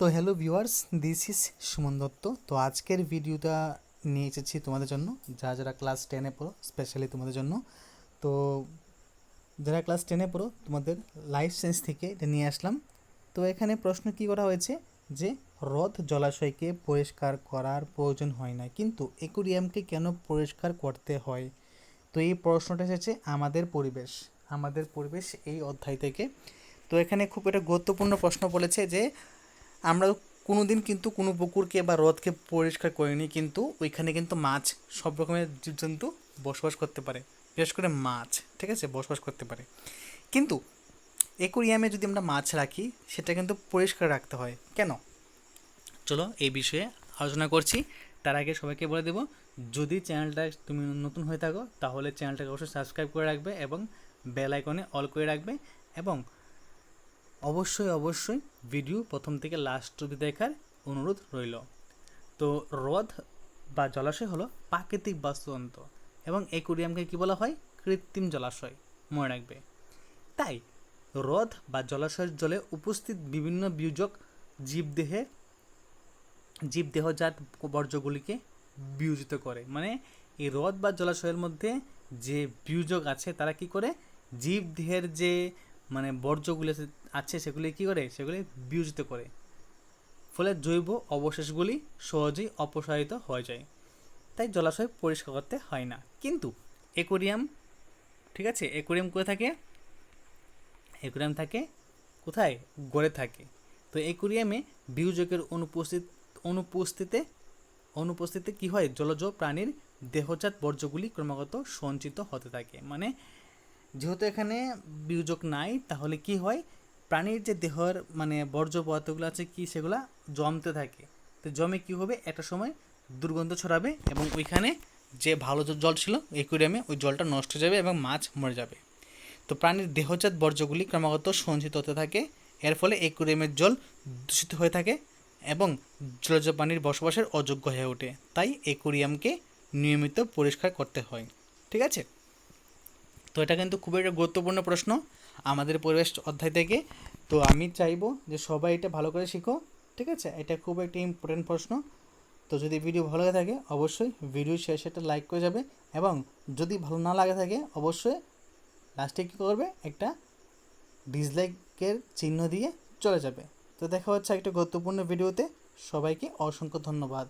তো hello viewers this is Suman Dutta. তো আজকের ভিডিওটা নিয়ে এসেছি তোমাদের জন্য। যারা যারা ক্লাস টেনে পড়ো স্পেশালি তোমাদের জন্য। তো যারা ক্লাস টেনে পড়ো, তোমাদের লাইফ সায়েন্স থেকে এটা নিয়ে আসলাম। তো এখানে প্রশ্ন কি করা হয়েছে? যে হ্রদ জলাশয়কে পরিষ্কার করার প্রয়োজন হয় না, কিন্তু একুরিয়ামকে কেন পরিষ্কার করতে হয়? তো এই প্রশ্নটা এসেছে আমাদের পরিবেশ আমাদের পরিবেশ এই অধ্যায় থেকে। তো এখানে খুব একটা গুরুত্বপূর্ণ প্রশ্ন বলেছে যে আমরা কোনো দিন কিন্তু কোনো পুকুরকে বা হ্রদকে পরিষ্কার করিনি, কিন্তু ওইখানে কিন্তু মাছ সব রকমের জীবজন্তু বসবাস করতে পারে, বিশেষ করে মাছ, ঠিক আছে, বসবাস করতে পারে। কিন্তু একুরিয়ামে যদি আমরা মাছ রাখি, সেটা কিন্তু পরিষ্কার রাখতে হয়। কেন? চলো এই বিষয়ে আলোচনা করছি। তার আগে সবাইকে বলে দেবো, যদি চ্যানেলটা তুমি নতুন হয়ে থাকো, তাহলে চ্যানেলটাকে অবশ্যই সাবস্ক্রাইব করে রাখবে এবং বেল আইকনে অল করে রাখবে এবং অবশ্যই অবশ্যই ভিডিও প্রথম থেকে লাস্ট অবধি দেখার অনুরোধ রইল। তো হ্রদ বা জলাশয় হলো প্রাকৃতিক বাস্তুতন্ত্র এবং একুরিয়ামকে কী বলা হয়? কৃত্রিম জলাশয়, মনে রাখবে। তাই হ্রদ বা জলাশয়ের জলে উপস্থিত বিভিন্ন বিয়োজক জীবদেহে, জীবদেহজাত বর্জ্যগুলিকে বিয়োজিত করে। মানে এই হ্রদ বা জলাশয়ের মধ্যে যে বিয়োজক আছে, তারা কি করে? জীবদেহের যে মানে বর্জ্যগুলি আছে- আছে সেগুলি কি করে? সেগুলি বিয়োজিত করে। ফলে জৈব অবশেষগুলি সহজেই অপসারিত হয়ে যায়। তাই জলাশয় পরিষ্কার করতে হয় না। কিন্তু একুরিয়াম ঠিক আছে? একুরিয়াম করে থাকে? একুরিয়াম থাকে কোথায়? গড়ে থাকে। তো একুরিয়ামে বিয়োজকের অনুপস্থিত অনুপস্থিতিতে অনুপস্থিতিতে কী হয়? জলজ প্রাণীর দেহজাত বর্জ্যগুলি ক্রমাগত সঞ্চিত হতে থাকে। মানে যেহেতু এখানে বিয়োজক নাই, তাহলে কি হয়? প্রাণীর যে দেহের মানে বর্জ্য পদার্থগুলো আছে কি, সেগুলো জমতে থাকে। তো জমে কি হবে? একটা সময় দুর্গন্ধ ছড়াবে এবং ওইখানে যে ভালো জল ছিল একুরিয়ামে ওই জলটা নষ্ট হয়ে যাবে এবং মাছ মরে যাবে। তো প্রাণীর দেহজাত বর্জ্যগুলি ক্রমাগত সঞ্চিত হতে থাকে। এর ফলে একুরিয়ামের জল দূষিত হয়ে থাকে এবং জলজ প্রাণীর বসবাসের অযোগ্য হয়ে ওঠে। তাই একুরিয়ামকে নিয়মিত পরিষ্কার করতে হয়। ঠিক আছে? তো এটা কিন্তু খুবই একটা গুরুত্বপূর্ণ প্রশ্ন। আমাদের পরিবেশ অধ্যায় থেকে। তো আমি চাইব যে সবাই এটা ভালো করে শিখো, ঠিক আছে? এটা খুব একটা ইম্পর্টেন্ট প্রশ্ন। তো যদি ভিডিও ভালো লাগে থাকে, অবশ্যই ভিডিও শেষে একটা লাইক করে যাবে এবং যদি ভালো না লাগে থাকে, অবশ্যই লাস্টে কী করবে? একটা ডিসলাইকের চিহ্ন দিয়ে চলে যাবে। তো দেখা হচ্ছে একটা গুরুত্বপূর্ণ ভিডিওতে সবাইকে অসংখ্য ধন্যবাদ।